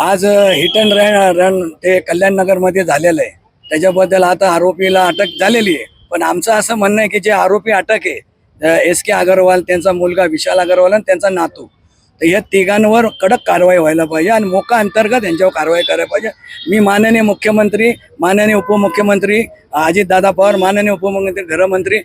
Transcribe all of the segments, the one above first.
आज hit and run run ते कल्याण नगरमध्ये झालेलं आहे. त्याच्याबद्दल आता आरोपीला अटक झालेली आहे. पण आमचं असं म्हणणं आहे की जे आरोपी अटक आहे एस के अगरवाल त्यांचा मुलगा विशाल अगरवाल आणि त्यांचा नातू तर या तिघांवर कडक कारवाई व्हायला पाहिजे आणि मोका अंतर्गत यांच्यावर कारवाई करायला पाहिजे. मी माननीय मुख्यमंत्री माननीय उपमुख्यमंत्री अजितदादा पवार माननीय उपमुख्यमंत्री गृहमंत्री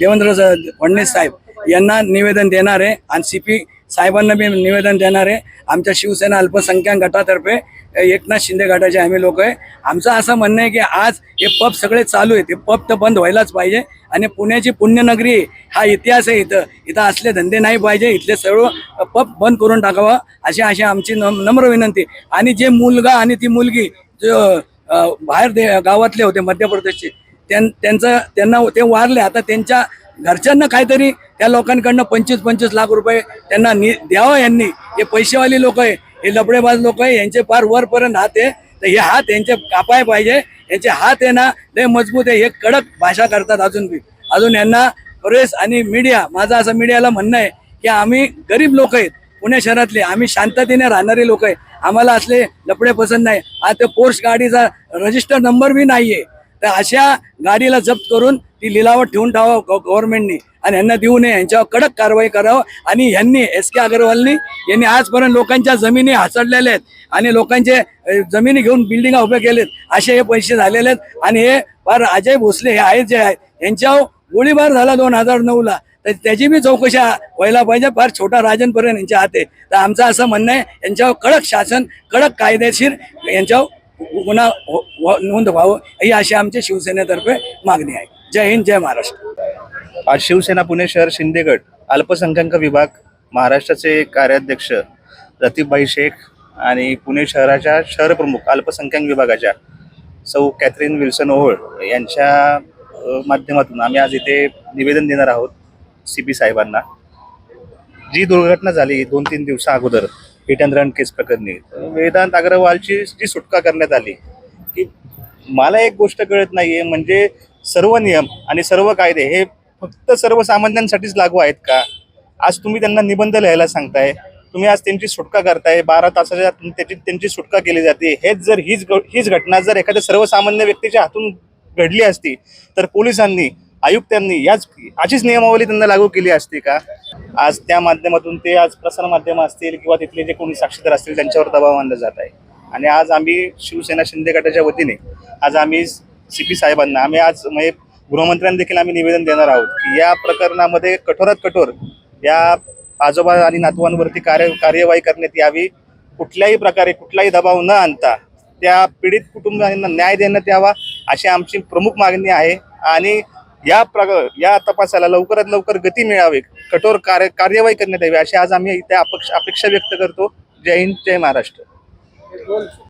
देवेंद्र फडणवीस साहेब यांना निवेदन देणार आहे. आणि सी पी साहेबांना मी निवेदन देणार आहे. आमच्या शिवसेना अल्पसंख्याक गटातर्फे एकनाथ शिंदे गटाचे आम्ही लोक आहे. आमचं असं म्हणणं आहे की आज हे पब सगळे चालू आहे ते पब तर बंद व्हायलाच पाहिजे आणि पुण्याची पुण्यनगरी हा इतिहास आहे इथं. इथं असले धंदे नाही पाहिजे. इथले सर्व पब बंद करून टाकावं अशी अशी आमची नम नम्र विनंती. आणि जे मुलगा आणि ती मुलगी जो बाहेर दे गावातले होते मध्य प्रदेशचे त्यांचं त्यांना ते वारले. आता त्यांच्या घरच्यांना काहीतरी त्या लोकांकडनं पंचवीस पंचवीस लाख रुपये त्यांना नि द्यावं यांनी. हे पैसेवाली लोक आहे हे लबडेबाज लोक आहे यांचे फार वरपर्यंत हात आहे. तर हे हात यांचे कापाय पाहिजे. यांचे हात आहे ना लय मजबूत आहे. हे कडक भाषा करतात अजून बी. अजून यांना प्रेस आणि मीडिया माझं असं मीडियाला म्हणणं आहे की आम्ही गरीब लोक आहेत. पुणे शहरातले आम्ही शांततेने राहणारे लोक आहे. आम्हाला असले लपडे पसंत नाही. आता पोर्स गाडीचा रजिस्टर नंबर बी नाही आहे तर अशा गाडीला जप्त करून ती लिलावत ठेवून ठेवावं गव्हर्नमेंटनी आणि यांना देऊ नये यांच्यावर कडक कारवाई करावं. आणि यांनी एस के अगरवालनी यांनी आजपर्यंत लोकांच्या जमिनी हासडलेल्या आहेत. आणि लोकांचे जमिनी घेऊन बिल्डिंगा उभ्या केलेत. असे हे पैसे झालेले आहेत. आणि हे फार अजय भोसले हे आहेत जे आहेत. यांच्यावर गोळीबार झाला दोन हजार नऊला. तर त्याची बी चौकशी व्हायला पाहिजे. फार छोटा राजनपर्यंत यांच्या हाते. तर आमचं असं म्हणणं आहे यांच्यावर कडक शासन कडक कायदेशीर यांच्यावर गुन्हा हो-, हो- नोंद व्हावं ही अशी आमच्या शिवसेनेतर्फे मागणी आहे. जय हिंद जय महाराष्ट्र. आज शिवसेना पुणे शहर शिंदेगड अल्पसंख्याक विभाग महाराष्ट्राचे कार्याध्यक्ष लतीफभाई शेख आणि पुणे शहराच्या शहर प्रमुख अल्पसंख्याक विभागाच्या सौ कॅथरीन विल्सन ओहोळ यांच्या माध्यमातून आम्ही आज इथे निवेदन देणार आहोत सी पी साहेबांना. जी दुर्घटना झाली दोन तीन दिवसा अगोदर हिटनरन केस प्रकरणी. वेदांत अग्रवालची जी सुटका करण्यात आली की मला एक गोष्ट कळत नाहीये म्हणजे सर्व नियम आणि सर्व कायदे हे फक्त सर्वसामान्यांसाठीच लागू आहेत का? आज तुम्ही त्यांना निबंध लिहायला सांगताय तुम्ही आज त्यांची सुटका करताय बारा तासाच्या त्याची त्यांची सुटका केली जाते. हेच जर हीच हीच घटना जर एखाद्या सर्वसामान्य व्यक्तीच्या हातून घडली असती तर पोलिसांनी आयुक्तांनी याच अशीच नियमावली त्यांना लागू केली असती का? आज त्या माध्यमातून ते आज प्रसारमाध्यम असतील किंवा तिथले जे कोणी साक्षीदार असतील त्यांच्यावर दबाव आणला जात आहे. आणि आज आम्ही शिवसेना शिंदे गटाच्या वतीने आज आम्ही सी पी साहेबांना आम्ही आज म्हणजे गृहमंत्र्यांना देखील आम्ही निवेदन देणार आहोत की या प्रकरणामध्ये कठोरात कठोर या आजोबा आणि नातवांवरती कार्य कार्यवाही करण्यात यावी. कुठल्याही प्रकारे कुठलाही दबाव न आणता त्या पीडित कुटुंबांना न्याय देण्यात यावा अशी आमची प्रमुख मागणी आहे. आणि या प्रग या तपासाला लवकरात लवकर गती मिळावी कठोर कार्य कार्यवाही करण्यात यावी अशी आज आम्ही त्या अपेक्षा अपेक्षा व्यक्त करतो. जय हिंद जय महाराष्ट्र.